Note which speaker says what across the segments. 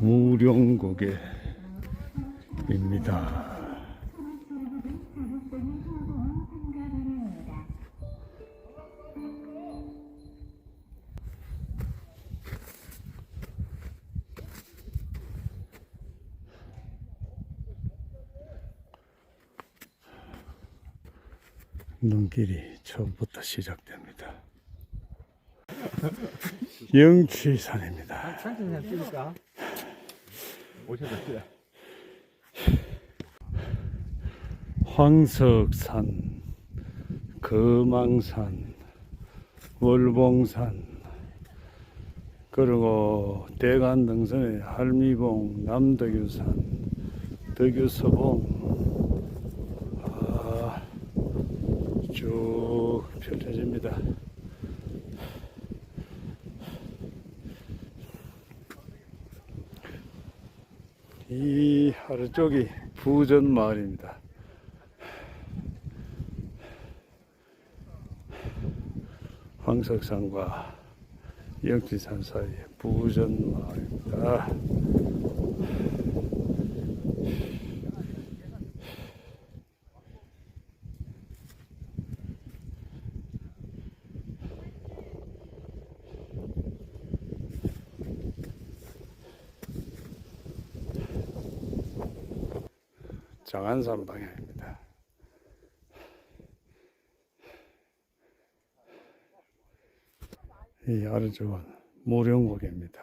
Speaker 1: 무령고개입니다. 눈길이 처음부터 시작됩니다. 영취산입니다.
Speaker 2: 잘 찍을까? 오셨어요.
Speaker 1: 황석산, 금왕산, 월봉산, 그리고 대간 등산의 할미봉, 남덕유산, 덕유서봉, 아, 쭉 펼쳐집니다. 이 아래쪽이 부전 마을입니다. 황석산과 영지산 사이에 부전 마을입니다. 장안산 방향입니다. 이 아래쪽은 모령고개입니다.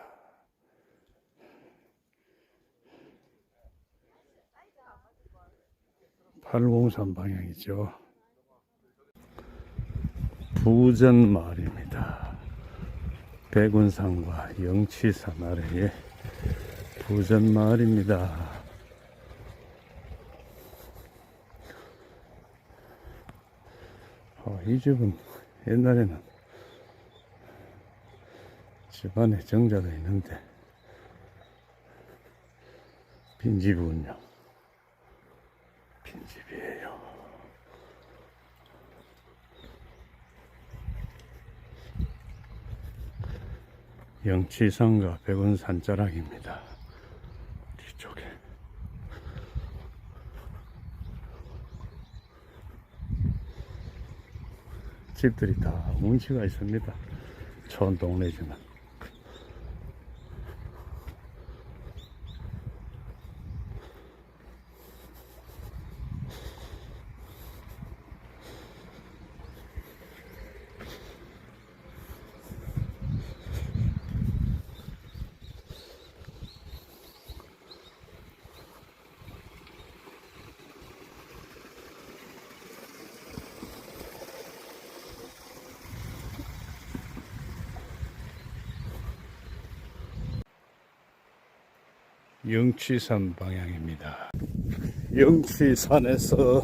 Speaker 1: 팔공산 방향이죠. 부전 마을입니다. 백운산과 영치산 아래에 부전 마을입니다. 어, 이 집은 옛날에는 집 안에 정자도 있는데 빈집이군요. 빈집이에요. 영치산과 백운산 자락입니다. 뒤쪽에 집들이 다 운치가 있습니다. 촌 동네지만. 영취산 방향입니다. 영취산에서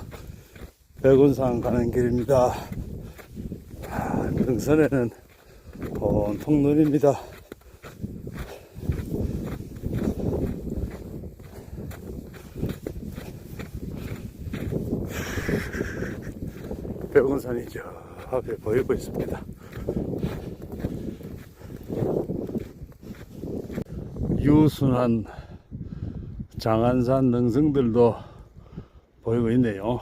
Speaker 1: 백운산 가는 길입니다. 아, 등산에는 온통 눈입니다. 백운산이 저 앞에 보이고 있습니다. 유순한 장안산 능성들도 보이고 있네요.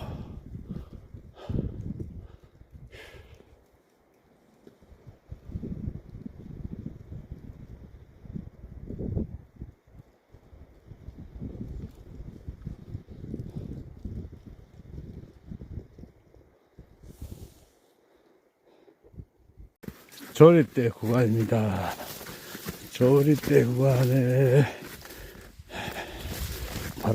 Speaker 1: 조리대 구간입니다. 조리대 구간에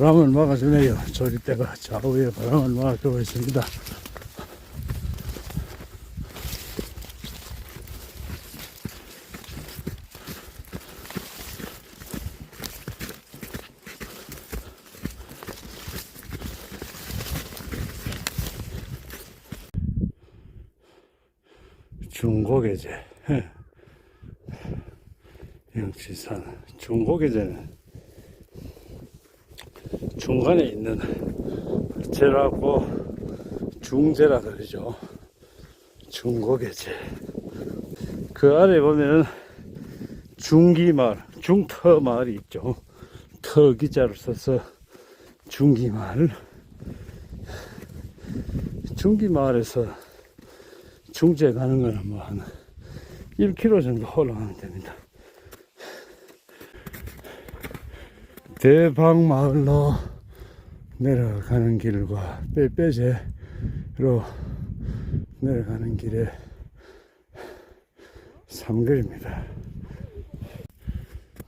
Speaker 1: 바람을 막아주네요. 조리대가 좌우에 바람을 막아주고 있습니다. 중고개제. 영치산 중고개제는 중간에 있는 제라고 중제라 그러죠. 중고개제. 그 아래 보면은 중기마을, 중터마을이 있죠. 터 기자를 써서 중기마을. 중기마을에서 중제 가는 거는 뭐 한 1km 정도 올라가면 됩니다. 대방마을로 내려가는 길과 빼빼제로 내려가는 길에 삼거리입니다.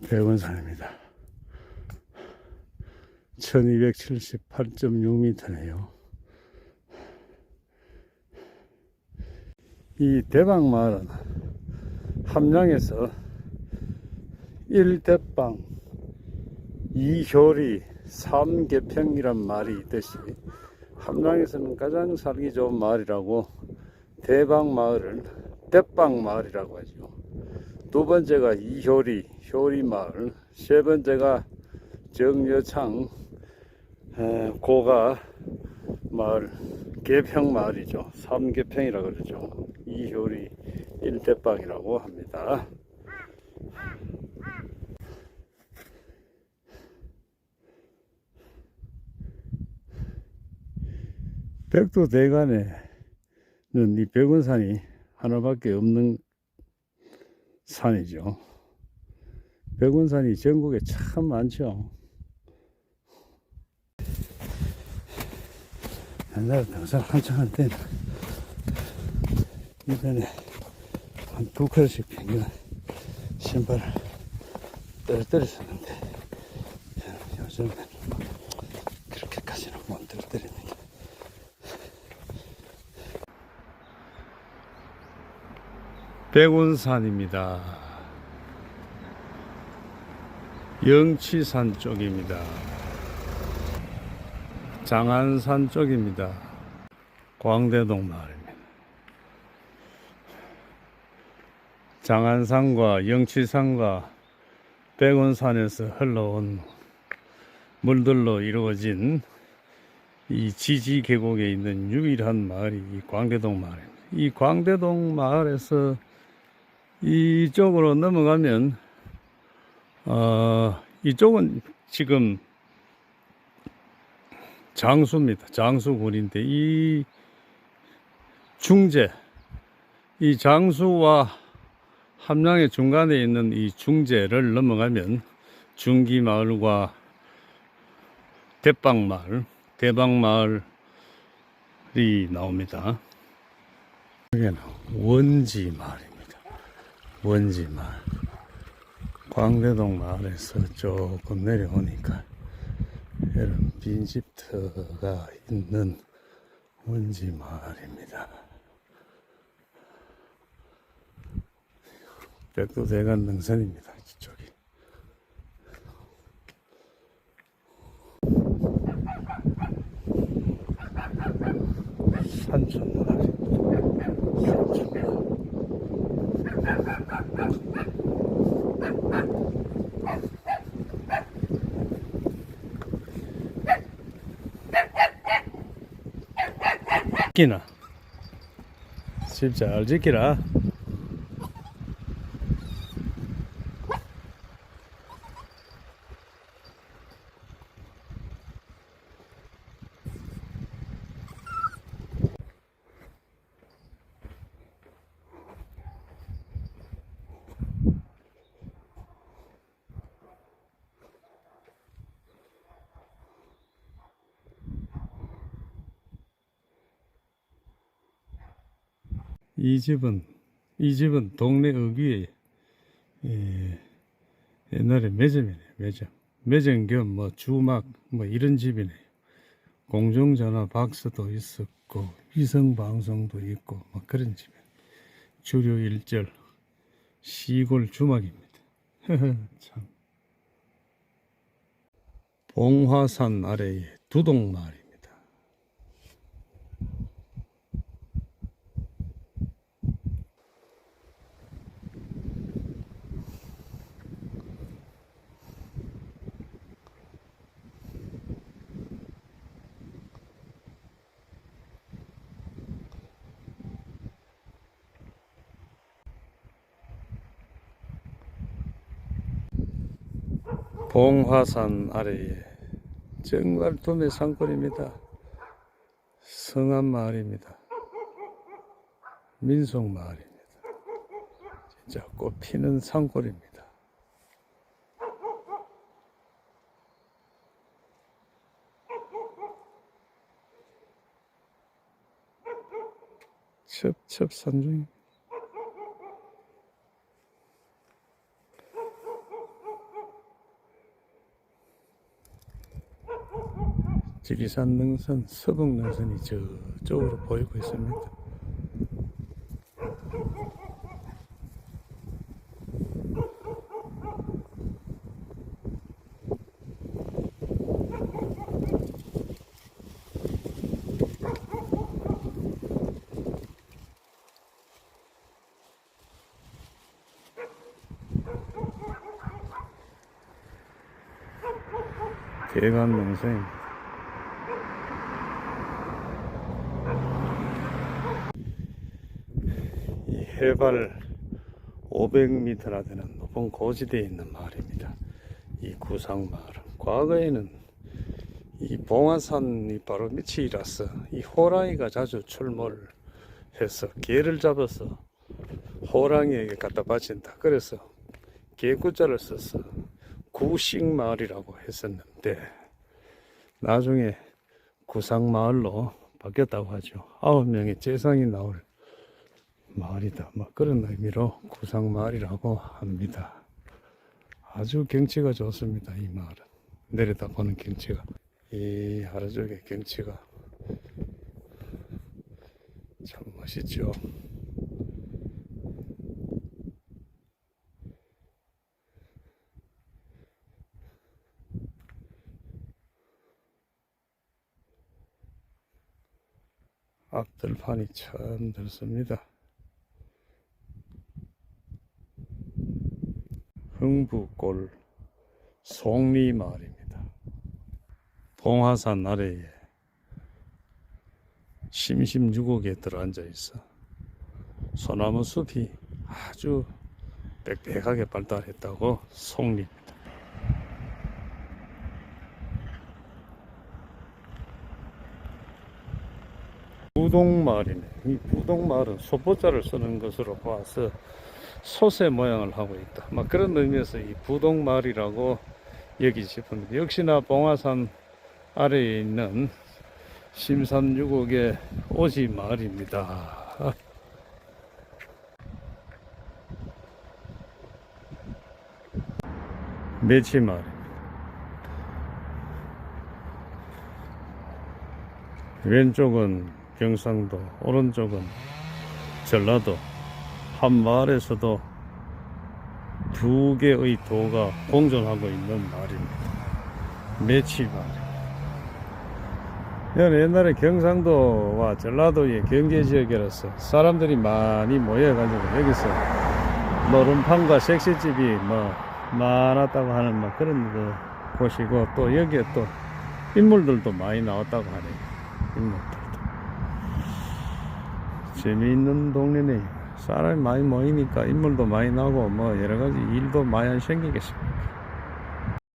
Speaker 1: 백원산입니다. 1278.6m네요. 이 대방마을은 함양에서 1대방, 2효리, 3개평이란 말이 있듯이 함양에서는 가장 살기 좋은 마을이라고 대방마을을 대방마을이라고 하죠. 두 번째가 이효리, 효리마을, 세 번째가 정여창, 에, 고가 마을, 개평마을이죠. 삼개평이라 그러죠. 이효리 일대방이라고 합니다. 백도 대간에는 이 백원산이 하나밖에 없는 산이죠. 백운산이 전국에 참 많죠. 옛날에 등산 한창 할 때는 이번에 한 두 컬씩 평균 신발을 떨어뜨렸었는데 요즘은 그렇게까지는 못 떨어뜨립니다. 백운산입니다. 영치산 쪽입니다. 장안산 쪽입니다. 광대동 마을입니다. 장안산과 영치산과 백운산에서 흘러온 물들로 이루어진 이 지지 계곡에 있는 유일한 마을이 이 광대동 마을입니다. 이 광대동 마을에서 이쪽으로 넘어가면 어, 이쪽은 지금 장수입니다. 장수군인데 이 중제 이 장수와 함양의 중간에 있는 이 중제를 넘어가면 중기마을과 대방마을 대방마을이 나옵니다. 여기는 원지마을입니다. 원지마을. 광대동 마을에서 조금 내려오니까 이런 빈집터가 있는 원지 마을입니다. 백두대간 능선입니다. 이쪽이. 산천 마을입니다. 산천 마을. 지키나? 집잘 지키라 이 집은 이 집은 동네 어귀에 예, 옛날에 매점이네 매점. 매점 겸 뭐 주막 뭐 이런 집이네요. 공중전화 박스도 있었고 위성방송도 있고 뭐 그런 집이에요. 주류 일절 시골 주막입니다. 참. 봉화산 아래의 두동마을입 봉화산 아래에 정말 도매 산골입니다. 성한 마을입니다. 민속 마을입니다. 진짜 꽃 피는 산골입니다. 첩첩산중 지리산 능선, 서북 능선이 저쪽으로 보이고 있습니다. 대관 능선입니다. 이 해발 500m나 되는 높은 고지대에 있는 마을입니다. 이 구상 마을은 과거에는 이 봉화산이 바로 밑이 라서 이 호랑이가 자주 출몰 해서 개를 잡아서 호랑이에게 갖다 바친다. 그래서 개구자를 써서 구식마을이라고 했었는데 나중에 구상마을로 바뀌었다고 하죠. 아홉 명의 재상이 나올 마을이다. 뭐 그런 의미로 구상마을이라고 합니다. 아주 경치가 좋습니다. 이 마을은 내려다 보는 경치가 이 아래쪽의 경치가 참 멋있죠. 앞들판이 참 넓습니다. 흥부골 송리마을입니다. 봉화산 아래에 심심유곡에 들어앉아 있어 소나무 숲이 아주 빽빽하게 발달했다고 송리입니다. 부동마을이네. 이 부동마을은 소보자를 쓰는 것으로 봐서 소새 모양을 하고 있다. 막 그런 의미에서 이 부동마을이라고 여기 싶습니다. 역시나 봉화산 아래에 있는 심산유곡의 오지 마을입니다. 매치 마을. 왼쪽은 경상도, 오른쪽은 전라도. 한 마을에서도 두 개의 도가 공존하고 있는 마을입니다. 매치마을. 옛날에 경상도와 전라도의 경계지역이라서 사람들이 많이 모여가지고 여기서 노름판과 색시집이 뭐 많았다고 하는 뭐 그런 그 곳이고 또 여기에 또 인물들도 많이 나왔다고 하네요. 인물들도. 재미있는 동네네요. 사람이 많이 모이니까 인물도 많이 나고 뭐 여러 가지 일도 많이 생기겠습니다.